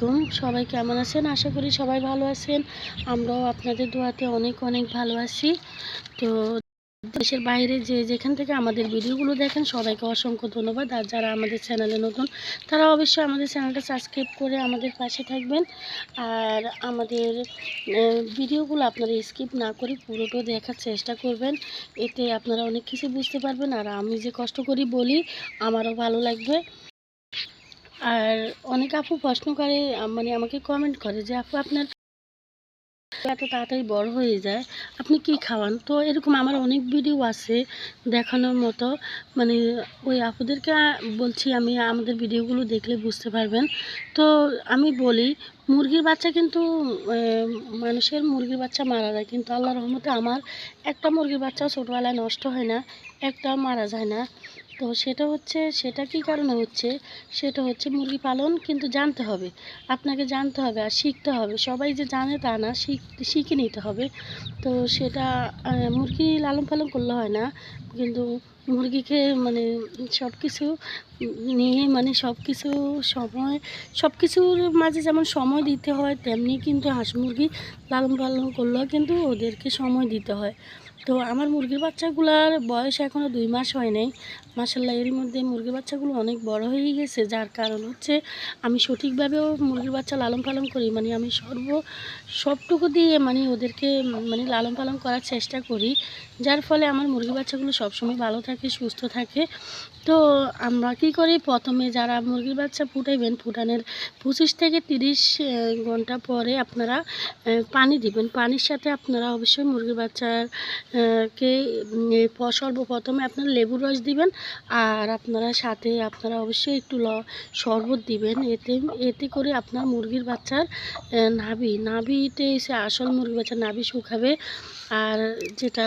আলাইকুম। সবাই কেমন আছেন? আশা করি সবাই ভালো আছেন। আমরাও আপনাদের দোয়াতে অনেক অনেক ভালো আছি। তো দেশের বাইরে যে যেখান থেকে আমাদের ভিডিওগুলো দেখেন, সবাইকে অসংখ্য ধন্যবাদ। আর যারা আমাদের চ্যানেলে নতুন, তারা অবশ্যই আমাদের চ্যানেলটা সাবস্ক্রাইব করে আমাদের পাশে থাকবেন। আর আমাদের ভিডিওগুলো আপনারা স্কিপ না করে পুরোটা দেখার চেষ্টা করবেন। এতে আপনারা অনেক কিছু বুঝতে পারবেন। আর আমি যে কষ্ট করি বলি, আমারও ভালো লাগবে। আর অনেক আপু প্রশ্ন করে মানে আমাকে কমেন্ট করে যে, আপু, আপনার এত তাড়াতাড়ি বড় হয়ে যায়, আপনি কি খাওয়ান? তো এরকম আমার অনেক ভিডিও আছে দেখানোর মতো। মানে ওই আপুদেরকে বলছি, আমি আমাদের ভিডিওগুলো দেখলে বুঝতে পারবেন। তো আমি বলি, মুরগির বাচ্চা কিন্তু মানুষের মুরগির বাচ্চা মারা যায়, কিন্তু আল্লাহ রহমতে আমার একটা মুরগির বাচ্চা ছোটোবেলায় নষ্ট হয় না, একটাও মারা যায় না। তো সেটা হচ্ছে, সেটা কি কারণে হচ্ছে? সেটা হচ্ছে মুরগি পালন কিন্তু জানতে হবে। আপনাকে জানতে হবে আর শিখতে হবে। সবাই যে জানে তা না, শিখ, শিখে নিতে হবে। তো সেটা মুরগি লালন পালন করলে হয় না। কিন্তু মুরগিকে মানে সব কিছু নিয়ে মানে সব কিছু সময় সব কিছুর মাঝে যেমন সময় দিতে হয়, তেমনি কিন্তু হাঁস মুরগি লালন পালন করলেও কিন্তু ওদেরকে সময় দিতে হয়। তো আমার মুরগির বাচ্চাগুলোর বয়স এখনও দুই মাস হয় নাই। মাসাল্লাহ এরই মধ্যে মুরগির বাচ্চাগুলো অনেক বড় হয়ে গেছে। যার কারণ হচ্ছে আমি সঠিকভাবেও মুরগির বাচ্চা লালন পালন করি। মানে আমি সর্ব সবটুকু দিয়ে মানে ওদেরকে মানে লালন পালন করার চেষ্টা করি। যার ফলে আমার মুরগি বাচ্চাগুলো সবসময় ভালো থাকে সুস্থ থাকে। তো আমরা কি করি? প্রথমে যারা মুরগির বাচ্চা ফুটাইবেন ফুটানোর পঁচিশ থেকে তিরিশ ঘণ্টা পরে আপনারা পানি দিবেন। পানির সাথে আপনারা অবশ্যই মুরগির বাচ্চার কে উম, এ প- সর্বপ্রথমে আপনারা লেবুর রস দিবেন। আর আপনারা সাথে আপনারা অবশ্যই একটু ল, শরবত দিবেন। এতে এতে করে আপনার মুরগির বাচ্চার নাভি, নাভিতে এসে আসল মুরগি বাচ্চার নাভি শুকাবে। আর যেটা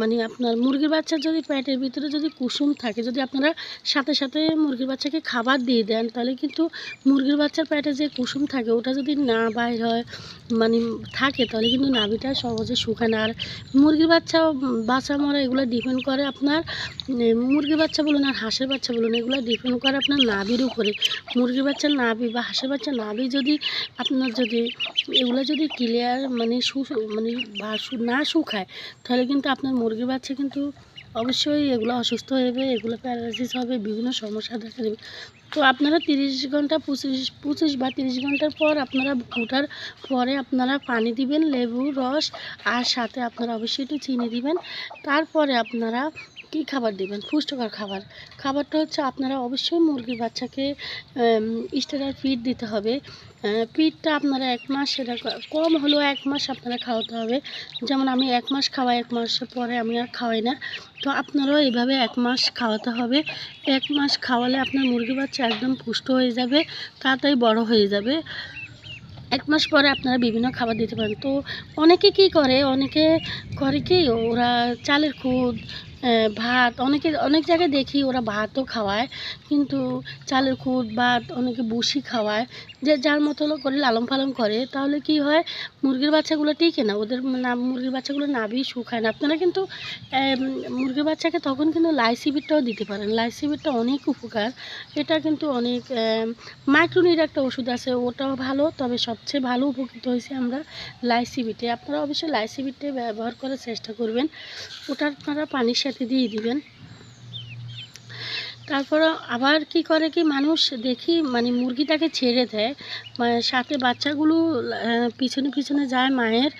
মানে আপনার মুরগির বাচ্চার যদি পেটের ভিতরে যদি কুসুম থাকে, যদি আপনারা সাথে সাথে মুরগির বাচ্চাকে খাবার দিয়ে দেন, তাহলে কিন্তু মুরগির বাচ্চার পেটে যে কুসুম থাকে, ওটা যদি না বাইর হয় মানে থাকে, তাহলে কিন্তু নাভিটা সহজে শুকায় না। আর মুরগির বাচ্চা বাচ্চা মরা এগুলো ডিপেন্ড করে আপনার মুরগির বাচ্চা বলুন আর হাঁসের বাচ্চা বলুন, এগুলো ডিপেন্ড করে আপনার নাভির উপরে। মুরগির বাচ্চার নাভি বা হাঁসের বাচ্চার নাভি যদি আপনার যদি এগুলো যদি ক্লিয়ার মানে সু মানে না শুকায়, তাহলে কিন্তু আপনার মুরগির বাচ্চা কিন্তু অবশ্যই এগুলো অসুস্থ হয়ে যাবে, এগুলো প্যারালাইসিস হবে, বিভিন্ন সমস্যা দেখা দেবে। তো আপনারা তিরিশ ঘণ্টা, পঁচিশ পঁচিশ বা তিরিশ ঘণ্টার পর আপনারা ফুটার পরে আপনারা পানি দিবেন, লেবু, রস, আর সাথে আপনারা অবশ্যই একটু চিনি দিবেন। তারপরে আপনারা কী খাবার দিবেন? পুষ্টিকর খাবার। খাবারটা হচ্ছে আপনারা অবশ্যই মুরগির বাচ্চাকে স্টেরার ফিড দিতে হবে। ফিডটা আপনারা এক মাস সেটা কম হলেও এক মাস আপনারা খাওয়াতে হবে। যেমন আমি এক মাস খাওয়াই, এক মাসের পরে আমি আর খাওয়াই না। তো আপনারাও এইভাবে এক মাস খাওয়াতে হবে। এক মাস খাওয়ালে আপনার মুরগি বাচ্চা একদম পুষ্ট হয়ে যাবে, তাড়াতাড়ি বড় হয়ে যাবে। এক মাস পরে আপনারা বিভিন্ন খাবার দিতে পারেন। তো অনেকে কি করে? অনেকে করে কি? ওরা চালের খুদ ভাত অনেকে অনেক জায়গায় দেখি ওরা ভাতও খাওয়ায়, কিন্তু চালের খুদ ভাত অনেকে বুসি খাওয়ায়, যে যার মতো করে লালন পালন করে, তাহলে কি হয়, মুরগির বাচ্চাগুলো টিকে না, ওদের না, মুরগির বাচ্চাগুলো নাভি শুকায় না। আপনারা কিন্তু মুরগির বাচ্চাকে তখন কিন্তু লাইসিবিটটাও দিতে পারেন। লাইসিবিটটা অনেক উপকার, এটা কিন্তু অনেক মাইক্রোনির একটা ওষুধ আছে, ওটাও ভালো, তবে সবচেয়ে ভালো উপকৃত হয়েছে আমরা লাইসিবিটে। আপনারা অবশ্যই লাইসিবিটে ব্যবহার করার চেষ্টা করবেন, ওটা আপনারা পানির সাথে দিয়ে দিবেন। তারপর আবার কি করে কি মানুষ দেখি মানে মুরগিটাকে ছেড়ে দেয়। সাথে বাচ্চাগুলো পিছনে পিছনে যায় মায়ের,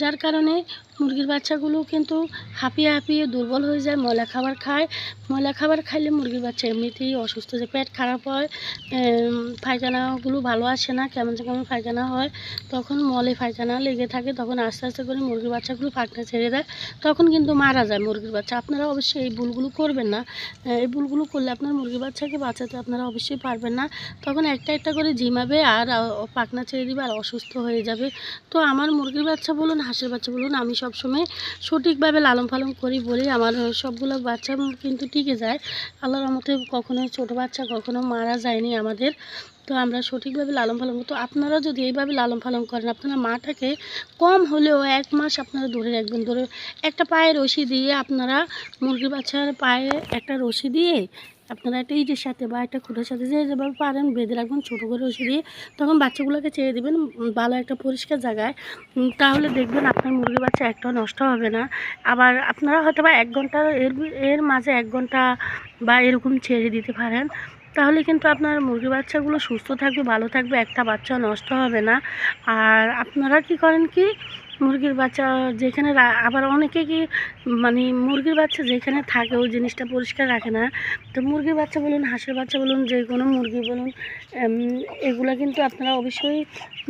যার কারণে মুরগির বাচ্চাগুলো কিন্তু হাঁপিয়ে হাঁপিয়ে দুর্বল হয়ে যায়, ময়লা খাবার খায়। ময়লা খাবার খাইলে মুরগির বাচ্চা এমনিতেই অসুস্থ যে পেট খারাপ হয় পায়খানাগুলো ভালো আসে না, কেমন কেমন পায়খানা হয়। তখন মলে পায়খানা লেগে থাকে, তখন আস্তে আস্তে করে মুরগির বাচ্চাগুলো পাখনা ছেড়ে দেয়, তখন কিন্তু মারা যায় মুরগির বাচ্চা। আপনারা অবশ্যই এই ভুলগুলো করবেন না। এই ভুলগুলো করলে আপনার মুরগির বাচ্চাকে বাঁচাতে আপনারা অবশ্যই পারবেন না। তখন একটা একটা করে ঝিমাবে আর পাখনা ছেড়ে দিবে আর অসুস্থ হয়ে যাবে। তো আমার মুরগির বাচ্চা বলুন, হাঁসের বাচ্চা বলুন, আমি সবসময় সঠিকভাবে লালন পালন করি বলেই আমার সবগুলো বাচ্চা কিন্তু টিকে যায়। আল্লাহর মতে কখনো ছোটো বাচ্চা কখনো মারা যায়নি আমাদের। তো আমরা সঠিকভাবে লালন পালন করি। তো আপনারা যদি এইভাবে লালন পালন করেন, আপনারা মাটাকে কম হলেও এক মাস আপনারা ধরে রাখবেন। ধরে একটা পায়ে রশি দিয়ে আপনারা মুরগির বাচ্চার পায়ে একটা রশি দিয়ে আপনারা একটা ইটের সাথে বা একটা খুঁটার সাথে যে যেভাবে পারেন, বেঁধে রাখবেন, ছোটো করে ওষুধ দিয়ে। তখন বাচ্চাগুলোকে ছেড়ে দেবেন ভালো একটা পরিষ্কার জায়গায়। তাহলে দেখবেন আপনার মুরগির বাচ্চা একটাও নষ্ট হবে না। আবার আপনারা হয়তো বা এক ঘণ্টা এর এর মাঝে এক ঘণ্টা বা এরকম ছেড়ে দিতে পারেন। তাহলে কিন্তু আপনার মুরগি বাচ্চাগুলো সুস্থ থাকবে, ভালো থাকবে, একটা বাচ্চা নষ্ট হবে না। আর আপনারা কি করেন কি মুরগির বাচ্চা যেখানে আবার অনেকে কি মানে মুরগির বাচ্চা যেখানে থাকে ওই জিনিসটা পরিষ্কার রাখে না। তো মুরগির বাচ্চা বলুন, হাঁসের বাচ্চা বলুন, যে কোনো মুরগি বলুন এগুলা কিন্তু আপনারা অবশ্যই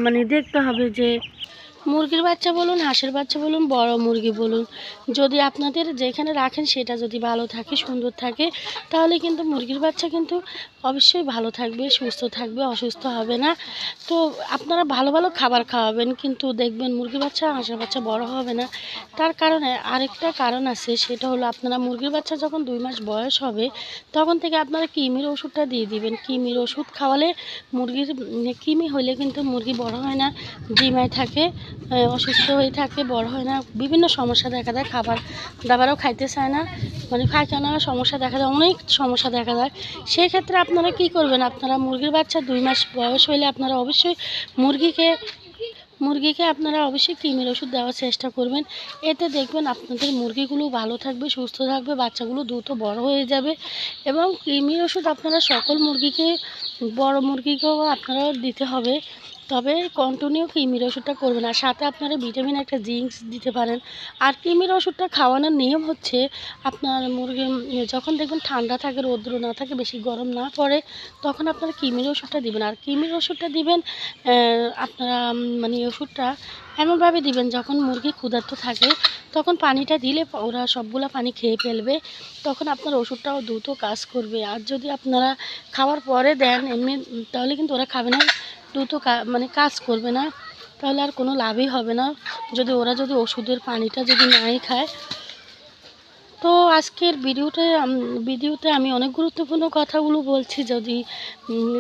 মানে দেখতে হবে যে মুরগির বাচ্চা বলুন, হাঁসের বাচ্চা বলুন, বড় মুরগি বলুন, যদি আপনাদের যেখানে রাখেন সেটা যদি ভালো থাকে, সুন্দর থাকে, তাহলে কিন্তু মুরগির বাচ্চা কিন্তু অবশ্যই ভালো থাকবে, সুস্থ থাকবে, অসুস্থ হবে না। তো আপনারা ভালো ভালো খাবার খাওয়াবেন, কিন্তু দেখবেন মুরগির বাচ্চা হাঁসের বাচ্চা বড় হবে না। তার কারণে আরেকটা কারণ আছে, সেটা হলো আপনারা মুরগির বাচ্চা যখন দুই মাস বয়স হবে, তখন থেকে আপনারা কিমির ওষুধটা দিয়ে দিবেন। কিমির ওষুধ খাওয়ালে মুরগির কিমি হলে কিন্তু মুরগি বড় হয় না, ডিমায় থাকে অসুস্থ হয়ে থাকে, বড় হয় না। বিভিন্ন সমস্যা দেখা দেয়, খাবার দাবারও খাইতে চায় না। মানে খাইতে না সমস্যা দেখা যায় অনেক সমস্যা দেখা যায় সেই ক্ষেত্রে আপনারা কি করবেন? আপনারা মুরগির বাচ্চা দুই মাস বয়স হলে আপনারা অবশ্যই মুরগিকে মুরগিকে আপনারা অবশ্যই কৃমির ওষুধ দেওয়ার চেষ্টা করবেন। এতে দেখবেন আপনাদের মুরগিগুলো ভালো থাকবে, সুস্থ থাকবে, বাচ্চাগুলো দ্রুত বড় হয়ে যাবে এবং কৃমির ওষুধ আপনারা সকল মুরগিকে, বড় মুরগিকেও আপনারা দিতে হবে। তবে কন্টিনিউ কৃমির ওষুধটা করবেন আর সাথে আপনারা ভিটামিন একটা জিঙ্কস দিতে পারেন। আর কৃমির ওষুধটা খাওয়ানোর নিয়ম হচ্ছে আপনার মুরগি, যখন দেখবেন ঠান্ডা থাকে, রৌদ্র না থাকে, বেশি গরম না পড়ে, তখন আপনারা কৃমির ওষুধটা দিবেন। আর কৃমির ওষুধটা দিবেন আপনারা মানে ওষুধটা এমনভাবে দিবেন, যখন মুরগি ক্ষুধার্ত থাকে, তখন পানিটা দিলে ওরা সবগুলা পানি খেয়ে ফেলবে, তখন আপনার ওষুধটাও দ্রুত কাজ করবে। আর যদি আপনারা খাওয়ার পরে দেন, এমনি, তাহলে কিন্তু ওরা খাবে না। দ্রুত মানে কাজ করবে না, তাহলে আর কোনো লাভই হবে না। যদি ওরা যদি ওষুধের পানিটা যদি নাই খায়। তো আজকের ভিডিওতে ভিডিওতে আমি অনেক গুরুত্বপূর্ণ কথাগুলো বলছি। যদি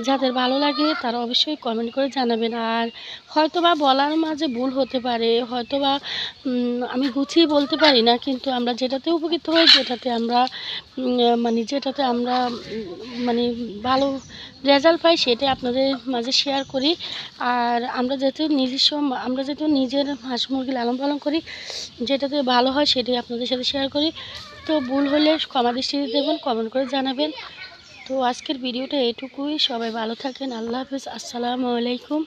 যাদের ভালো লাগে তারা অবশ্যই কমেন্ট করে জানাবেন। আর হয়তোবা বলার মাঝে ভুল হতে পারে, হয়তোবা আমি গুছিয়ে বলতে পারি না, কিন্তু আমরা যেটাতে উপকৃত হই, যেটাতে আমরা মানে যেটাতে আমরা মানে ভালো রেজাল্ট পাই সেটাই আপনাদের মাঝে শেয়ার করি। আর আমরা যেহেতু নিজস্ব, আমরা যেহেতু নিজের হাঁস মুরগি লালন পালন করি, যেটাতে ভালো হয় সেটাই আপনাদের সাথে শেয়ার করি। তো ভুল হলে ক্ষমা দৃষ্টিতে দেবেন কমেন্ট করে জানাবেন। তো আজকের ভিডিওটা এটুকুই। সবাই ভালো থাকেন। আল্লাহ হাফিজ। আসসালামু আলাইকুম।